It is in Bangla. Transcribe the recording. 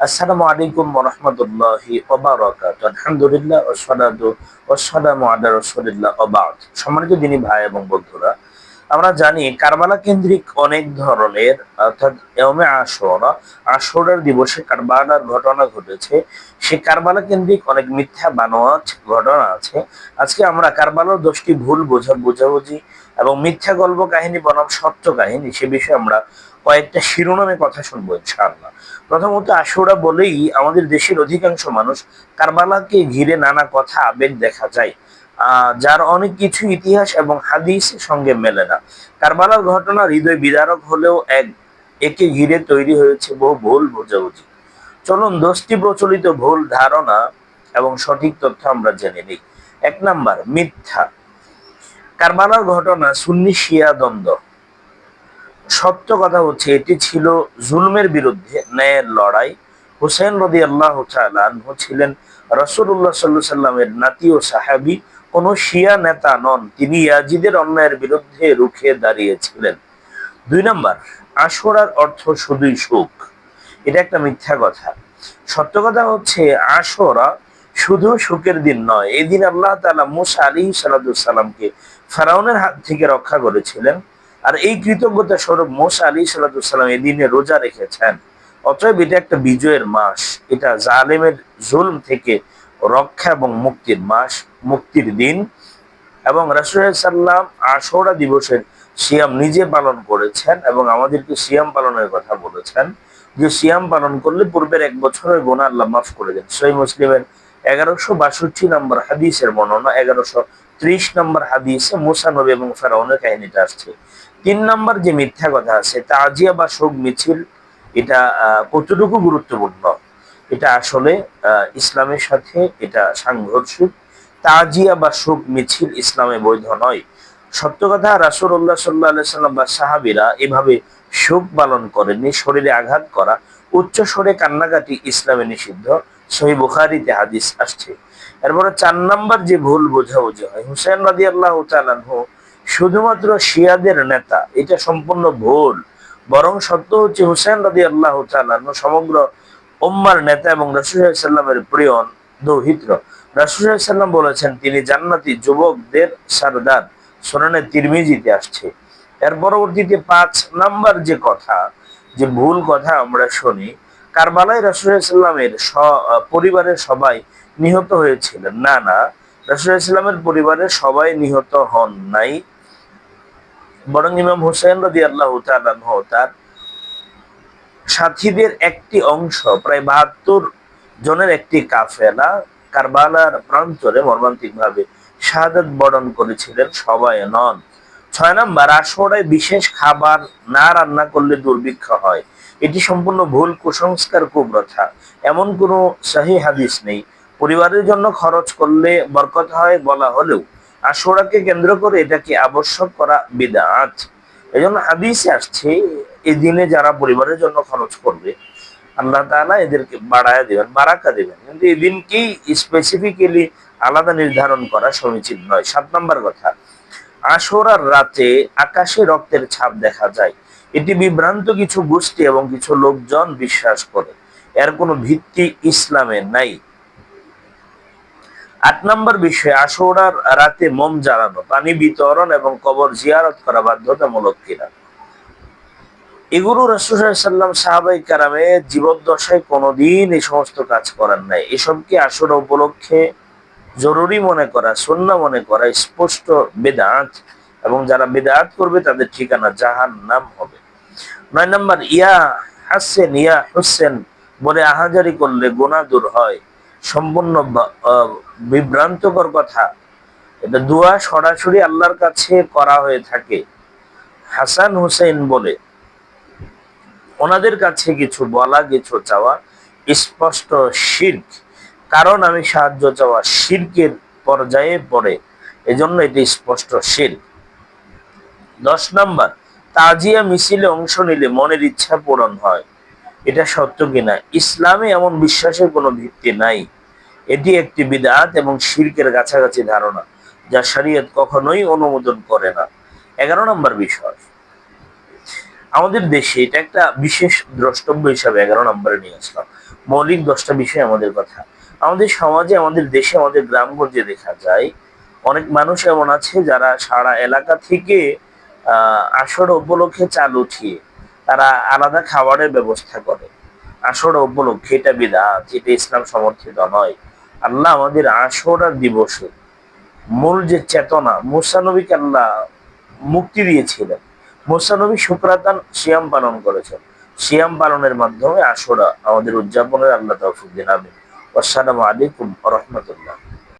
আসসালামু আলাইকুম রহমতুল্লাহি ওবারাকাত আলহামদুলিল্লাহ ওসালাতু ওসালামু আলা রসুলিল্লাহ ওবাদ সম্মানিত দিনী ভাই এবং বন্ধুরা আমরা জানি কারবালা কেন্দ্রিক অনেক ধরনের, অর্থাৎ আশোরা দিবসে কারবালার ঘটনা ঘটেছে। সে কারবালা কেন্দ্রিক অনেক মিথ্যা বানোয়াট ঘটনা আছে। আজকে আমরা কারবালার দোষটি ভুল বোঝা বোঝাবুঝি এবং মিথ্যা গল্প কাহিনী বনাম সত্য কাহিনী সে বিষয়ে আমরা কয়েকটা শিরোনামে কথা শুনব ইনশাআল্লাহ। প্রথমত আশুরা বলেই আমাদের দেশের অধিকাংশ মানুষ কারবালাকে ঘিরে নানা কথা আবেগ দেখা যায়। যার অনেক কিছু ইতিহাস এবং হাদিস সঙ্গে মেলে না। কারবালার ঘটনা হৃদয় বিদারক হলেও এক, একে ঘিরে তৈরি হয়েছে বহু ভুল বোঝাবুঝি। চলুন দশটি প্রচলিত ভুল ধারণা এবং সঠিক তথ্য আমরা জেনে নিই। এক নাম্বার, মিথ্যা। কারবালার ঘটনা সুন্নি শিয়া দ্বন্দ্ব। সত্য কথা হচ্ছে, এটি ছিল জুলমের বিরুদ্ধে ন্যায়ের লড়াই। হুসেন রদি আল্লাহ ছিলেন রসুল্লাহ সাল্লু সাল্লামের নাতি ও সাহাবি। কোনো শিয়া নেতা নন, তিনি ইয়াজিদের অন্যায়ের বিরুদ্ধে রুখে দাঁড়িয়েছিলেন। দুই নম্বর, আশোরার অর্থ শুধুই সুখ। এটা একটা মিথ্যা কথা। সত্য কথা হচ্ছে, আশোরা শুধু সুখের দিন নয় এই দিন আল্লাহ তালা মুসা আলী সালাদুসাল্লামকে ফেরাউনের হাত থেকে রক্ষা করেছিলেন, আর এই কৃতজ্ঞতা স্বরূপ মোসা আলী সাল্লাম এদিনে রোজা রেখেছেন। অতএব এটা একটা বিজয়ের মাস, এটা জালেমের জুলম থেকে রক্ষা এবং মুক্তির মাস, মুক্তির দিন। এবং রাসুল্লাম আশোরা দিবসের সিয়াম নিজে পালন করেছেন এবং আমাদেরকে সিয়াম পালনের কথা বলেছেন। যে সিয়াম পালন করলে পূর্বের এক বছরের গোনা আল্লাহ মাফ করে দেন। সই মুসলিমের এগারোশো বাষট্টি নম্বর হাদিসের বর্ণনা, এগারোশো ত্রিশ নম্বর হাদিসে মুসা নবী এবং ফেরাউনের কাহিনীটা আসছে। তিন নম্বর যে মিথ্যা কথা আছে, তাজিয়া বা শোক মিছিল, এটা কতটুকু গুরুত্বপূর্ণ? এটা আসলে ইসলামের সাথে এটা সাংঘর্ষিক। তাজিয়া বা শোক মিছিল ইসলামে বৈধ নয়। সত্য কথা রাসুল্লাহ সাল্লাহ সাল্লাম বা সাহাবিরা এভাবে শোক পালন করেননি। শরীরে আঘাত করা, উচ্চ স্বরে কান্নাকাটি ইসলামে নিষিদ্ধ। সহি বুখারিতে হাদিস আসছে। এরপরে চার নাম্বার যে ভুল বোঝাবুঝি হয় হুসেন রাদি আল্লাহ তালানহু শুধুমাত্র শিয়াদের নেতা, এটা সম্পূর্ণ ভুল। বরং সত্য হচ্ছে হুসেন রাদি আল্লাহ তালানহু সমগ্র উম্মার নেতা এবং রাসুসাল্লামের প্রিয় দৌহিত্র। রাসুসাল্লাম বলেছেন, তিনি জান্নাতি যুবকদের সারদার। সোনানের তিরমিজিতে আসছে। এর পরবর্তীতে পাঁচ নাম্বার যে কথা, যে ভুল কথা আমরা শুনি কারবালাই রাসুসাল্লামের পরিবারের সবাই নিহত হয়েছিলেন। না না রাসুলামের পরিবারের সবাই নিহত হন নাই। বরং ইমাম হুসেন রদি আল্লাহ তার সাথীদের একটি অংশ, প্রায় বাহাত্তর জনের একটি কাফেলা কারবালার প্রান্তরে মর্মান্তিক ভাবে শাহাদত বরণ করেছিলেন, সবাই নন। ছয় নম্বর আসরায় বিশেষ খাবার না রান্না করলে দুর্ভিক্ষ হয়। এটি সম্পূর্ণ ভুল কুসংস্কার কুপ্রথা এমন কোনো সাহি হাদিস নেই। পরিবারের জন্য খরচ করলে বরকত হয় বলা হলেও আশোরাকে কেন্দ্র করে এটাকে আবশ্যক করা বিদাত? এই জন্য হাদিসে আসছে এই দিনে যারা পরিবারের জন্য খরচ করবে, আল্লাহ তালা এদেরকে বাড়ায় দেবেন, বারাকা দেবেন। কিন্তু এই দিনকেই স্পেসিফিক্যালি আলাদা নির্ধারণ করা সমীচীন নয়। সাত নম্বর কথা, আশোরার রাতে আকাশে রক্তের ছাপ দেখা যায়। এটি বিভ্রান্ত কিছু গোষ্ঠী এবং কিছু লোকজন বিশ্বাস করে। এর কোনো ভিত্তি ইসলামে নাই। আট নম্বর বিষয়, আশোরার রাতে মোম জ্বালানো, পানি বিতরণ এবং কবর জিয়ারত করা বাধ্যতামূলক কিনা। এগুলো রসুল্লাম সাহাবাই কারামে জীবদ্দশায় কোনোদিন এই সমস্ত কাজ করার নাই। এসবকে আসরা উপলক্ষে জরুরি মনে করা, সন্না মনে করা, স্পষ্ট বেদাঁত? এবং যারা বেদাত করবে তাদের ঠিকানা জাহান নাম হবে। নয় নম্বর, ইয়া হাসেন, ইয়া হোসেন বলে আহাজারি করলে গোনা দূর হয়। সম্পূর্ণ বিভ্রান্তকর কথা। এটা দোয়া সরাসরি আল্লাহর কাছে করা হয়ে থাকে। হাসান হুসেন বলে ওনাদের কাছে কিছু বলা, কিছু চাওয়া স্পষ্ট শির্ক। কারণ আমি সাহায্য চাওয়া শির্কের পর্যায়ে পড়ে, এজন্য এটি স্পষ্ট শির্ক। দশ নম্বর, তাজিয়া মিছিলে অংশ নিলে মনের ইচ্ছা পূরণ হয়। এটা সত্য কিনা? ইসলামে এমন বিশ্বাসের কোনো ভিত্তি নাই। এটি একটি বিদাত এবং শির্কের কাছাকাছি ধারণা, যা শরীয়ত কখনোই অনুমোদন করে না। এগারো নম্বর বিষয় আমাদের দেশে এটা একটা বিশেষ দ্রষ্টব্য হিসাবে এগারো নম্বরে নিয়ে আসলাম। মৌলিক দশটা বিষয় আমাদের কথা। আমাদের সমাজে, আমাদের দেশে, আমাদের গ্রামগঞ্জে দেখা যায়, অনেক মানুষ এমন আছে যারা সারা এলাকা থেকে আসর উপলক্ষে চাল উঠিয়ে তারা আলাদা খাবারের ব্যবস্থা করে। আসর উপলক্ষে এটা বিধাত এটা ইসলাম সমর্থিত নয়। আল্লাহ আমাদের আসর দিবসে মূল যে চেতনা মুসানবিক আল্লাহ মুক্তি দিয়েছিলেন। মুসানবী শুক্রাতান সিয়াম পালন করেছেন। সিয়াম পালনের মাধ্যমে আসরা আমাদের উদযাপনের আল্লাহ তৌফিক দিন, আমিন। আসসালামু আলাইকুম রহমতুল্লাহ।